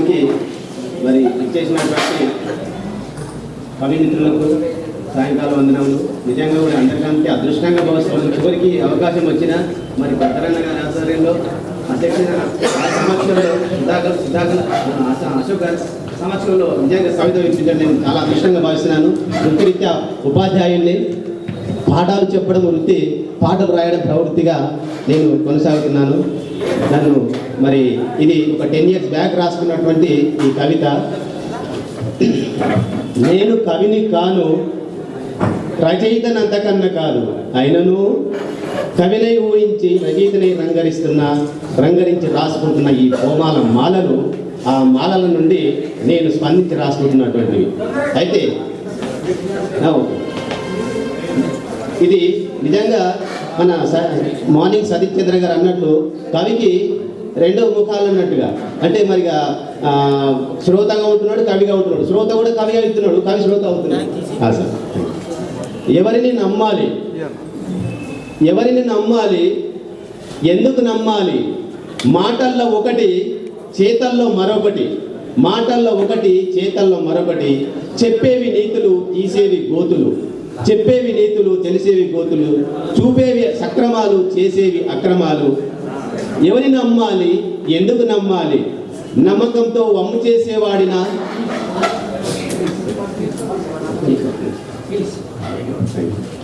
కార్యక్రమానికి మరి ఇచ్చేసినటువంటి కవి మిత్రులకు సాయంకాలం వందనములు. నిజంగా కూడా అందరికంటే అదృష్టంగా భావిస్తున్నాను చివరికి అవకాశం వచ్చిన మరి భద్రన్న గారి ఆధ్వర్యంలో అధ్యక్ష ఆ సమక్షంలో సుధాకర్ సుధాకర్ అశోక్ గారి సమక్షంలో నిజంగా కవిత వినిపించడం నేను చాలా అదృష్టంగా భావిస్తున్నాను. వృత్తిరీత్యా ఉపాధ్యాయుల్ని పాఠాలు చెప్పడం వృత్తి పాటలు రాయడం ప్రవృత్తిగా నేను కొనసాగుతున్నాను. నన్ను మరి ఇది ఒక టెన్ ఇయర్స్ బ్యాక్ రాసుకున్నటువంటి ఈ కవిత. నేను కవిని కాను రచయితనంతకన్నా కాదు అయినను కవినై ఊహించి రచయితనై రంగరిస్తున్న రంగరించి రాసుకుంటున్న ఈ హోమాల మాలలు ఆ మాలల నుండి నేను స్పందించి రాసుకుంటున్నటువంటివి. అయితే ఇది నిజంగా మన స- మార్నింగ్ సతీష్ చంద్ర గారు అన్నట్లు కవికి రెండో ముఖాలు అన్నట్టుగా. అంటే మరి శ్రోతగా ఉంటున్నాడు కవిగా ఉంటున్నాడు. శ్రోత కూడా కవిగా ఇస్తున్నాడు కవి శ్రోత అవుతున్నాడు. ఆ, సార్. ఎవరిని నమ్మాలి? ఎవరిని నమ్మాలి? ఎందుకు నమ్మాలి? మాటల్లో ఒకటి చేతల్లో మరొకటి. మాటల్లో ఒకటి చేతల్లో మరొకటి. చెప్పేవి నీతులు తీసేవి గోతులు. చెప్పేవి నీతులు తెలిసేవి గోతులు చూపేవి సక్రమాలు చేసేవి అక్రమాలు. ఎవరిని నమ్మాలి? ఎందుకు నమ్మాలి? నమ్మకంతో వమ్ము చేసేవాడినా? Thank you.